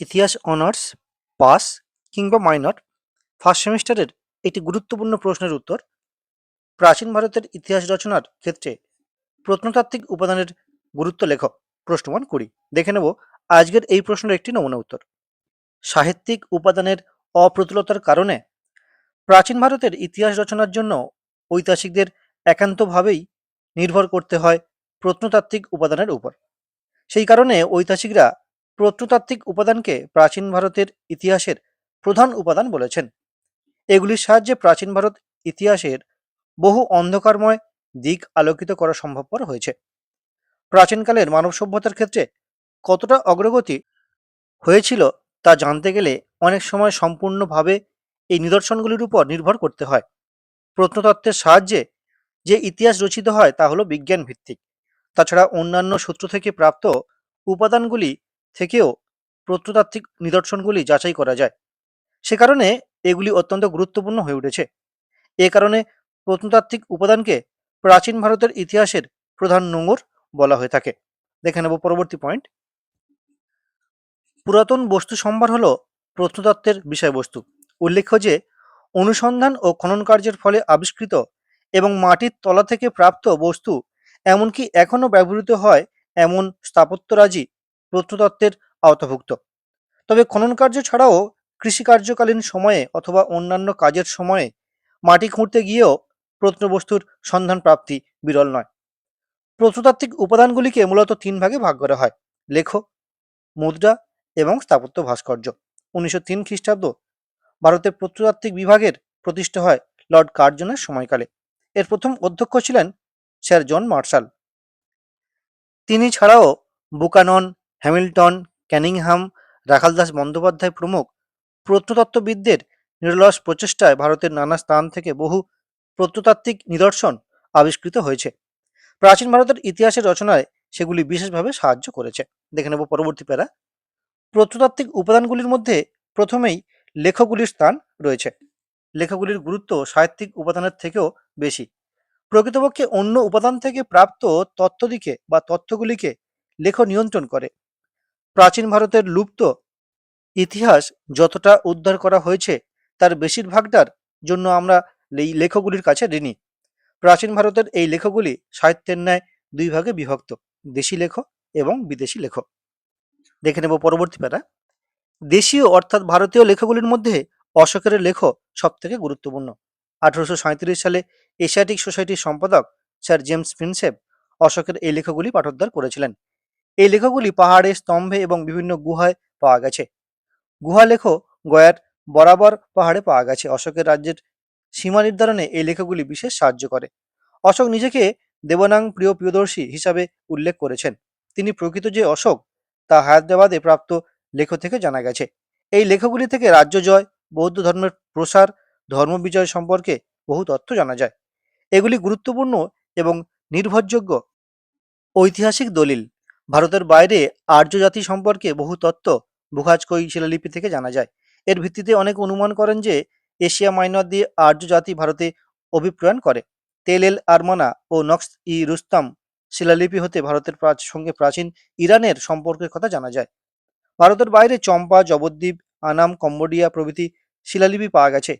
ইতিহাস honours pass কিংবা minor first সেমিস্টারের একটি গুরুত্বপূর্ণ প্রশ্নের উত্তর, প্রাচীন ভারতের ইতিহাস রচনার ক্ষেত্রে প্রত্নতাত্ত্বিক উপাদানের গুরুত্ব লেখ প্রশ্নমান কুড়ি দেখে নেব আজকের এই প্রশ্নের একটি নমুনা উত্তর। সাহিত্যিক উপাদানের অপ্রতুলতার কারণে প্রাচীন ভারতের ইতিহাস রচনার জন্য ঐতিহাসিকদের একান্তভাবেই নির্ভর করতে হয় প্রত্নতাত্ত্বিক উপাদানের উপর। সেই কারণে ঐতিহাসিকরা প্রত্নতাত্ত্বিক উপাদানকে প্রাচীন ভারতের ইতিহাসের প্রধান উপাদান বলেছেন। এগুলির সাহায্যে প্রাচীন ভারত ইতিহাসের বহু অন্ধকারময় দিক আলোকিত করা সম্ভবপর হয়েছে। প্রাচীনকালের মানব সভ্যতার ক্ষেত্রে কতটা অগ্রগতি হয়েছিল তা জানতে গেলে অনেক সময় সম্পূর্ণভাবে এই নিদর্শনগুলির উপর নির্ভর করতে হয়। প্রত্নতত্ত্বের সাহায্যে যে ইতিহাস রচিত হয় তা হলো বিজ্ঞান ভিত্তিক তাছাড়া অন্যান্য সূত্র থেকে প্রাপ্ত উপাদানগুলি থেকেও প্রত্নতাত্ত্বিক নিদর্শনগুলি যাচাই করা যায়। সে কারণে এগুলি অত্যন্ত গুরুত্বপূর্ণ হয়ে উঠেছে। এ কারণে প্রত্নতাত্ত্বিক উপাদানকে প্রাচীন ভারতের ইতিহাসের প্রধান নোঙর বলা হয়ে থাকে। দেখে নেব পরবর্তী পয়েন্ট পুরাতন বস্তু সম্ভার হল প্রত্নতত্ত্বের বিষয়বস্তু। উল্লেখ্য যে, অনুসন্ধান ও খনন কার্যের ফলে আবিষ্কৃত এবং মাটির তলা থেকে প্রাপ্ত বস্তু এমনকি এখনও ব্যবহৃত হয় এমন স্থাপত্যরাজি প্রত্নতত্ত্বের আওতাভুক্ত। তবে খনন কার্য ছাড়াও কৃষিকার্যকালীন সময়ে অথবা অন্যান্য কাজের সময়ে মাটি খুঁড়তে গিয়েও প্রত্নবস্তুর সন্ধান প্রাপ্তি বিরল নয়। প্রত্নতাত্ত্বিক উপাদানগুলিকে মূলত তিন ভাগে ভাগ করা হয়, লেখ, মুদ্রা এবং স্থাপত্য ভাস্কর্য। উনিশশো তিন খ্রিস্টাব্দ ভারতের প্রত্নতাত্ত্বিক বিভাগের প্রতিষ্ঠা হয় লর্ড কার্জনের সময়কালে। এর প্রথম অধ্যক্ষ ছিলেন স্যার জন মার্শাল। তিনি ছাড়াও Buchanan Hamilton, Cunningham Rakhaldas Bandyopadhyay প্রমুখ প্রত্নতত্ত্ববিদদের নিরলস প্রচেষ্টায় ভারতের নানা স্থান থেকে বহু প্রত্নতাত্ত্বিক নিদর্শন আবিষ্কৃত হয়েছে। প্রাচীন ভারতের ইতিহাসের রচনায় সেগুলি বিশেষভাবে সাহায্য করেছে। দেখে নেব পরবর্তী প্যারা। প্রত্নতাত্ত্বিক উপাদানগুলির মধ্যে প্রথমেই লেখগুলির স্থান রয়েছে। লেখগুলির গুরুত্ব সাহিত্যিক উপাদানের থেকেও বেশি। প্রকৃতপক্ষে অন্য উপাদান থেকে প্রাপ্ত তথ্যদিকে বা তথ্যগুলিকে লেখ নিয়ন্ত্রণ করে। প্রাচীন ভারতের লুপ্ত ইতিহাস যতটা উদ্ধার করা হয়েছে, তার বেশিরভাগটার জন্য আমরা এই লেখগুলির কাছে ঋণী। প্রাচীন ভারতের এই লেখগুলি সাহিত্যের ন্যায় দুই ভাগে বিভক্ত, দেশি লেখ এবং বিদেশি লেখ দেখে নেব পরবর্তী প্যারা দেশীয় অর্থাৎ ভারতীয় লেখগুলির মধ্যে অশোকের লেখ সব থেকে গুরুত্বপূর্ণ। আঠারোশো সাঁইত্রিশ সালে এশিয়াটিক সোসাইটির সম্পাদক স্যার জেমস প্রিন্সেপ অশোকের এই লেখগুলি পাঠোদ্ধার করেছিলেন। এই লেখগুলি পাহাড়ে, স্তম্ভে এবং বিভিন্ন গুহায় পাওয়া গেছে। গুহা লেখ গয়ার বরাবর পাহাড়ে পাওয়া গেছে। অশোকের রাজ্যের সীমা নির্ধারণে এই লেখগুলি বিশেষ সাহায্য করে। অশোক নিজেকে দেবনাং প্রিয় প্রিয়দর্শী হিসাবে উল্লেখ করেছেন। তিনি প্রকৃত যে অশোক, তা হায়দ্রাবাদে প্রাপ্ত লেখ থেকে জানা গেছে। এই লেখগুলি থেকে রাজ্য জয়, বৌদ্ধ ধর্মের প্রসার, ধর্ম বিজয় সম্পর্কে বহু তথ্য জানা যায়। এগুলি গুরুত্বপূর্ণ এবং নির্ভরযোগ্য ঐতিহাসিক দলিল। ভারতের বাইরে আর্য জাতি সম্পর্কে বহু তথ্য বুখাজকই শিলালিপি থেকে জানা যায়। এর ভিত্তিতে অনেক অনুমান করেন যে, এশিয়া মাইনর দিয়ে আর্য জাতি ভারতে অভিপ্রয়ণ করে। তেল এল আরমানা ও নক্স ই রুস্তাম শিলালিপি হতে ভারতের সঙ্গে প্রাচীন ইরানের সম্পর্কের কথা জানা যায়। ভারতের বাইরে চম্পা, জবদ্বীপ, আনাম, কম্বোডিয়া প্রভৃতি শিলালিপি পাওয়া গেছে।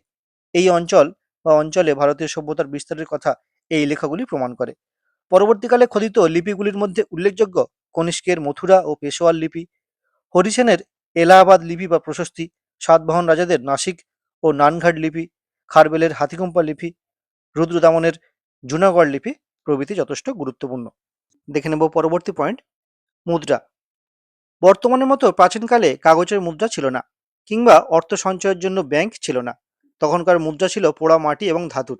এই অঞ্চল বা অঞ্চলে ভারতীয় সভ্যতার বিস্তারের কথা এই লেখাগুলি প্রমাণ করে। পরবর্তীকালে খোদিত লিপিগুলির মধ্যে উল্লেখযোগ্য কনিষ্কের মথুরা ও পেশোয়ার লিপি, হরিসেনের এলাহাবাদ লিপি বা প্রশস্তি, সাতবাহন রাজাদের নাসিক ও নানঘাট লিপি, খারবেলের হাতিকুম্পা লিপি, রুদ্রদামনের জুনাগড় লিপি প্রভৃতি যথেষ্ট গুরুত্বপূর্ণ। দেখে নেব পরবর্তী পয়েন্ট, মুদ্রা। বর্তমানের মতো প্রাচীনকালে কাগজের মুদ্রা ছিল না, কিংবা অর্থ সঞ্চয়ের জন্য ব্যাংক ছিল না। তখনকার মুদ্রা ছিল পোড়া মাটি এবং ধাতুর।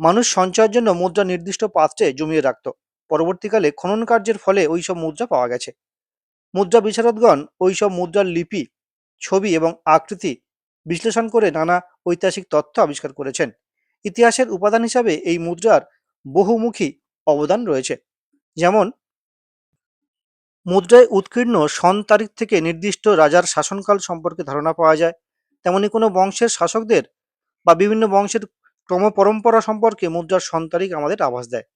মানুষ সঞ্চয়ের জন্য মুদ্রা নির্দিষ্ট পাত্রে জমিয়ে রাখত। পরবর্তীকালে খনন কার্যের ফলে ওইসব মুদ্রা পাওয়া গেছে। মুদ্রা বিশারদগণ ওইসব মুদ্রার লিপি, ছবি এবং আকৃতি বিশ্লেষণ করে নানা ঐতিহাসিক তথ্য আবিষ্কার করেছেন। ইতিহাসের উপাদান হিসাবে এই মুদ্রার বহুমুখী অবদান রয়েছে। যেমন, মুদ্রায় উৎকীর্ণ সন তারিখ থেকে নির্দিষ্ট রাজার শাসনকাল সম্পর্কে ধারণা পাওয়া যায়। তেমনি কোনো বংশের শাসকদের বা বিভিন্ন বংশের ক্রম পরম্পরা সম্পর্কে মুদ্রার সন তারিখ আমাদের আভাস দেয়।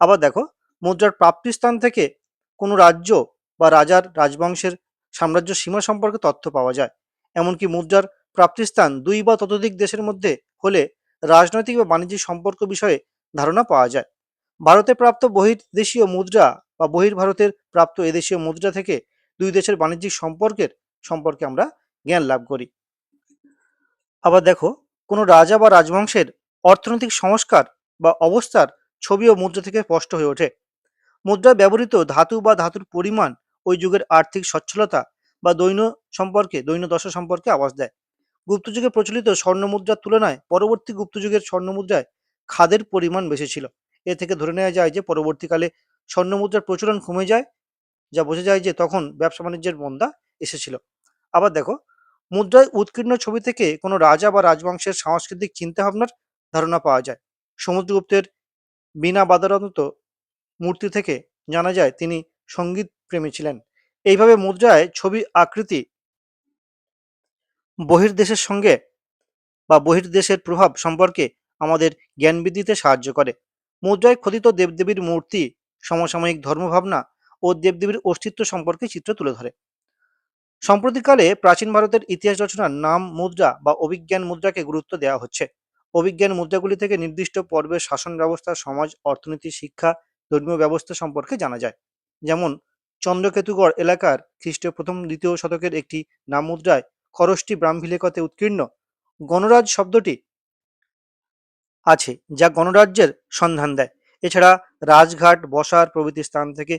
আবার দেখো মুদ্রার প্রাপ্তিস্থান থেকে কোনো রাজ্য বা রাজার রাজবংশের সাম্রাজ্য সীমা সম্পর্কে তথ্য পাওয়া যায়। এমনকি মুদ্রার প্রাপ্তিস্থান দুই বা ততোধিক দেশের মধ্যে হলে রাজনৈতিক বা বাণিজ্যিক সম্পর্ক বিষয়ে ধারণা পাওয়া যায়। ভারতে প্রাপ্ত বহির্দেশীয় মুদ্রা বা বহির্ভারতের প্রাপ্ত এদেশীয় মুদ্রা থেকে দুই দেশের বাণিজ্যিক সম্পর্কের সম্পর্কে আমরা জ্ঞান লাভ করি। আবার দেখো, কোনো রাজা বা রাজবংশের অর্থনৈতিক সংস্কার বা অবস্থার ছবি ও মুদ্রা থেকে স্পষ্ট হয়ে ওঠে। মুদ্রায় ব্যবহৃত ধাতু বা ধাতুর পরিমাণ ওই যুগের আর্থিক সচ্ছলতা বা দৈন্য সম্পর্কে দৈন্য দশা সম্পর্কে আভাস দেয়। গুপ্তযুগে প্রচলিত স্বর্ণ মুদ্রার তুলনায় পরবর্তী গুপ্তযুগের স্বর্ণ মুদ্রায় খাদের পরিমাণ বেশি ছিল। এ থেকে ধরে নেওয়া যায় যে, পরবর্তীকালে স্বর্ণ মুদ্রার প্রচলন কমে যায়, যা বোঝা যায় যে, তখন ব্যবসা বাণিজ্যের মন্দা এসেছিল। আবার দেখো, মুদ্রায় উৎকীর্ণ ছবি থেকে কোনো রাজা বা রাজবংশের সাংস্কৃতিক চিন্তাভাবনার ধারণা পাওয়া যায়। সমুদ্রগুপ্তের বিনা বাধারত মূর্তি থেকে জানা যায় তিনি সংগীত প্রেমী ছিলেন। এইভাবে মুদ্রায় ছবি আকৃতি বহির্দেশের সঙ্গে বা বহির্দেশের প্রভাব সম্পর্কে আমাদের জ্ঞান বৃদ্ধিতে সাহায্য করে। মুদ্রায় খোদিত দেবদেবীর মূর্তি, সমসাময়িক ধর্মভাবনা ও দেবদেবীর অস্তিত্ব সম্পর্কে চিত্র তুলে ধরে। সম্প্রতিকালে প্রাচীন ভারতের ইতিহাস রচনার নাম মুদ্রা বা অভিজ্ঞান মুদ্রাকে গুরুত্ব দেওয়া হচ্ছে। অভিজ্ঞান মুদ্রাগুলি থেকে নির্দিষ্ট পর্বের শাসন ব্যবস্থা, সমাজ, অর্থনীতি, শিক্ষা ধর্মীয় ব্যবস্থা সম্পর্কে জানা যায়। যেমন, চন্দ্রকেতুগড় এলাকার খ্রিস্টীয় প্রথম, দ্বিতীয় শতকের একটি নাম মুদ্রায় খরষ্টি ব্রাহ্মীলেখতে উৎকীর্ণ গণরাজ শব্দটি আছে, যা গণরাজ্যের সন্ধান দেয়। এছাড়া রাজঘাট, বসার প্রভৃতি স্থান থেকে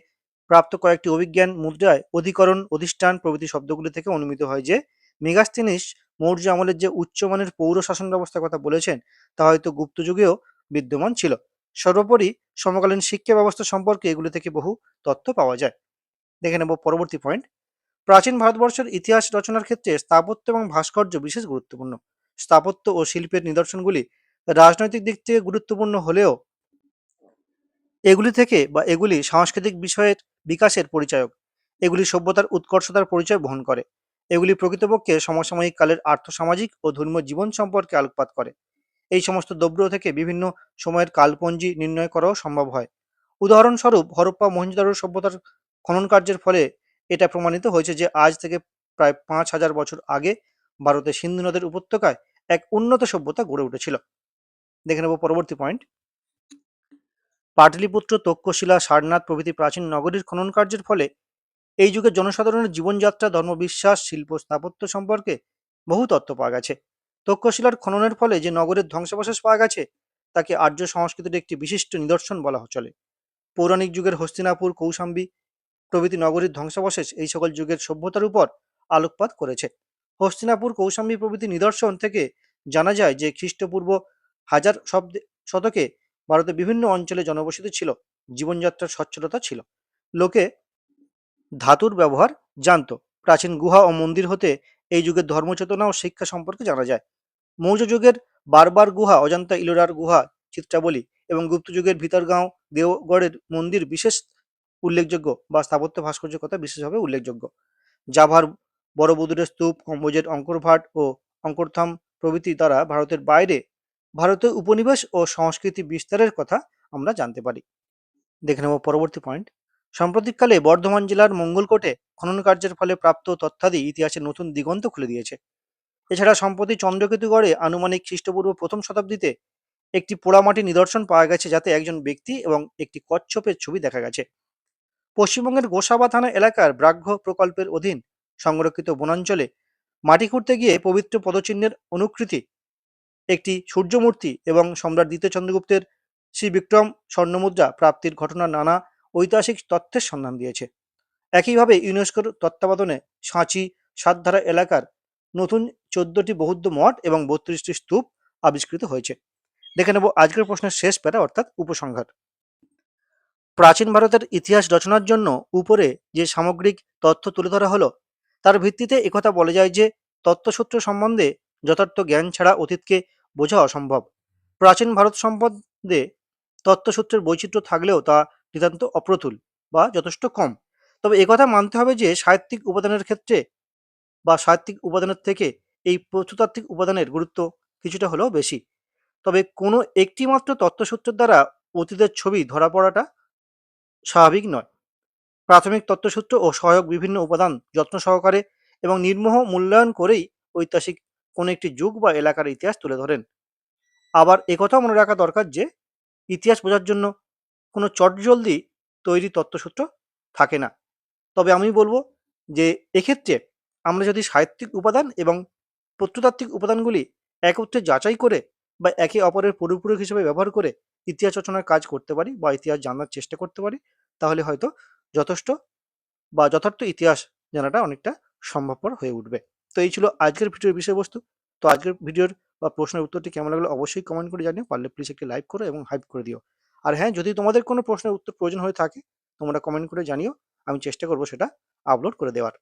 প্রাপ্ত কয়েকটি অভিজ্ঞান মুদ্রায় অধিকরণ অধিষ্ঠান প্রভৃতি শব্দগুলি থেকে অনুমিত হয় যে মেগাস্তিনিস মৌর্য আমলের যে উচ্চমানের পৌর শাসন ব্যবস্থার কথা বলেছেন, তা হয়তো গুপ্তযুগেও বিদ্যমান ছিল। সর্বোপরি সমকালীন শিক্ষা ব্যবস্থা সম্পর্কে এগুলি থেকে বহু তথ্য পাওয়া যায়। দেখে নেব পরবর্তী পয়েন্ট প্রাচীন ভারতবর্ষের ইতিহাস রচনার ক্ষেত্রে স্থাপত্য এবং ভাস্কর্য বিশেষ গুরুত্বপূর্ণ। স্থাপত্য ও শিল্পের নিদর্শনগুলি রাজনৈতিক দিক থেকে গুরুত্বপূর্ণ হলেও এগুলি থেকে বা এগুলি সাংস্কৃতিক বিষয়ের বিকাশের পরিচায়ক। এগুলি সভ্যতার উৎকর্ষতার পরিচয় বহন করে। এগুলি প্রকৃতপক্ষে সমসাময়িক কালের আর্থসামাজিক ও ধর্মীয় জীবন সম্পর্কে আলোকপাত করে। এই সমস্ত দ্রব্য থেকে বিভিন্ন সময়ের কালপঞ্জি নির্ণয় করাও সম্ভব হয়। উদাহরণস্বরূপ, হরপ্পা মহেঞ্জোদারো সভ্যতার খনন কার্যের ফলে এটা প্রমাণিত হয়েছে যে আজ থেকে প্রায় পাঁচ হাজার বছর আগে ভারতের সিন্ধু নদের উপত্যকায় এক উন্নত সভ্যতা গড়ে উঠেছিল। দেখে নেব পরবর্তী পয়েন্ট পাটলিপুত্র তক্ষশিলা সারনাথ প্রভৃতি প্রাচীন নগরীর খনন কার্যের ফলে এই যুগে জনসাধারণের জীবনযাত্রা, ধর্মবিশ্বাস, শিল্প স্থাপত্য সম্পর্কে বহু তথ্য পাওয়া গেছে। তক্ষশিলার খননের ফলে যে নগরের ধ্বংসাবশেষ পাওয়া গেছে, তাকে আর্য সংস্কৃতির একটি বিশিষ্ট নিদর্শন বলা চলে। পৌরাণিক যুগের হস্তিনাপুর, কৌশাম্বী প্রভৃতি নগরীর ধ্বংসাবশেষ এই সকল যুগের সভ্যতার উপর আলোকপাত করেছে। হস্তিনাপুর, কৌশাম্বী প্রভৃতি নিদর্শন থেকে জানা যায় যে খ্রিস্টপূর্ব হাজার শব্দে, শতকে ভারতের বিভিন্ন অঞ্চলে জনবসতি ছিল, জীবনযাত্রার সচ্ছলতা ছিল। লোকে ধাতুর ব্যবহার জানত। প্রাচীন গুহা ও মন্দির হতে এই যুগের ধর্মচেতনা ও শিক্ষা সম্পর্কে জানা যায়। মৌর্য যুগের বারবার গুহা, অজন্তা ইলোরার গুহা চিত্রাবলী এবং গুপ্ত যুগের ভিতরগাঁও দেওগড়ের মন্দির বিশেষ উল্লেখযোগ্য বা স্থাপত্য ভাস্কর্যের কথা বিশেষভাবে উল্লেখযোগ্য। জাভার বড়বুদুরের স্তূপ, কম্বোজের অঙ্করভাট ও অঙ্করথাম প্রভৃতি দ্বারা ভারতের বাইরে ভারতের উপনিবেশ ও সংস্কৃতি বিস্তারের কথা আমরা জানতে পারি। দেখে নেব পরবর্তী পয়েন্ট। সাম্প্রতিককালে বর্ধমান জেলার মঙ্গলকোটে খনন কার্যের ফলে প্রাপ্ত তথ্যাদি ইতিহাসে নতুন দিগন্ত খুলে দিয়েছে। এছাড়া সম্প্রতি চন্দ্রকেতুগড়ে আনুমানিক খ্রিস্টপূর্ব প্রথম শতাব্দীতে একটি পোড়ামাটি নিদর্শন পাওয়া গেছে যাতে একজন ব্যক্তি এবং একটি কচ্ছপের ছবি দেখা গেছে। পশ্চিমবঙ্গের গোসাবা থানা এলাকার ব্রাঘ্য প্রকল্পের অধীন সংরক্ষিত বনাঞ্চলে মাটি খুঁড়তে গিয়ে পবিত্র পদচিহ্নের অনুকৃতি একটি সূর্যমূর্তি এবং সম্রাট দ্বিতীয় চন্দ্রগুপ্তের শ্রী বিক্রম স্বর্ণমুদ্রা প্রাপ্তির ঘটনা নানা ঐতিহাসিক তথ্যের সন্ধান দিয়েছে। একইভাবে ইউনেস্কোর তত্ত্বাবধানে সাঁচি সাতধারা এলাকার নতুন চোদ্দটি বৌদ্ধ মঠ এবং বত্রিশটি স্তূপ আবিষ্কৃত হয়েছে। দেখে নেব আজকের প্রশ্নের শেষ প্যারা, অর্থাৎ উপসংহার। প্রাচীন ভারতের ইতিহাস রচনার জন্য উপরে যে সামগ্রিক তথ্য তুলে ধরা হলো, তার ভিত্তিতে একথা বলা যায় যে, তত্ত্বসূত্র সম্বন্ধে যথার্থ জ্ঞান ছাড়া অতীতকে বোঝা অসম্ভব। প্রাচীন ভারত সম্বন্ধে তত্ত্বসূত্রের বৈচিত্র্য থাকলেও তা নিতান্ত অপ্রতুল বা যথেষ্ট কম। তবে একথা মানতে হবে যে, সাহিত্যিক উপাদানের ক্ষেত্রে বা সাহিত্যিক উপাদানের থেকে এই প্রত্নতাত্ত্বিক উপাদানের গুরুত্ব কিছুটা হলেও বেশি। তবে কোনো একটি মাত্র তত্ত্বসূত্রের দ্বারা অতীতের ছবি ধরা পড়াটা স্বাভাবিক নয়। প্রাথমিক তথ্যসূত্র ও সহায়ক বিভিন্ন উপাদান যত্ন সহকারে এবং নির্মোহ মূল্যায়ন করেই ঐতিহাসিক কোনো একটি যুগ বা এলাকার ইতিহাস তুলে ধরেন। আবার একথাও মনে রাখা দরকার যে, ইতিহাস বোঝার জন্য কোনো চটজলদি তৈরি তত্ত্বসূত্র থাকে না। তবে আমি বলব যে, এক্ষেত্রে আমরা যদি সাহিত্যিক উপাদান এবং প্রত্নতাত্ত্বিক উপাদানগুলি একত্রে যাচাই করে বা একে অপরের পরিপূরক হিসেবে ব্যবহার করে ইতিহাস রচনার কাজ করতে পারি বা ইতিহাস জানার চেষ্টা করতে পারি, তাহলে হয়তো যথেষ্ট বা যথার্থ ইতিহাস জানাটা অনেকটা সম্ভবপর হয়ে উঠবে। তো এই ছিল আজকের ভিডিওর বিষয়বস্তু। তো আজকের ভিডিওর বা প্রশ্নের উত্তরটি কেমন লাগল অবশ্যই কমেন্ট করে জানিও, পারলে প্লিজ একটি লাইক করো এবং হাইপ করে দিও। আর হ্যাঁ যদি তোমাদের কোনো প্রশ্নের উত্তর প্রয়োজন হয়ে থাকে, তোমরা কমেন্ট করে জানিও, আমি চেষ্টা করব সেটা আপলোড করে দেওয়ার।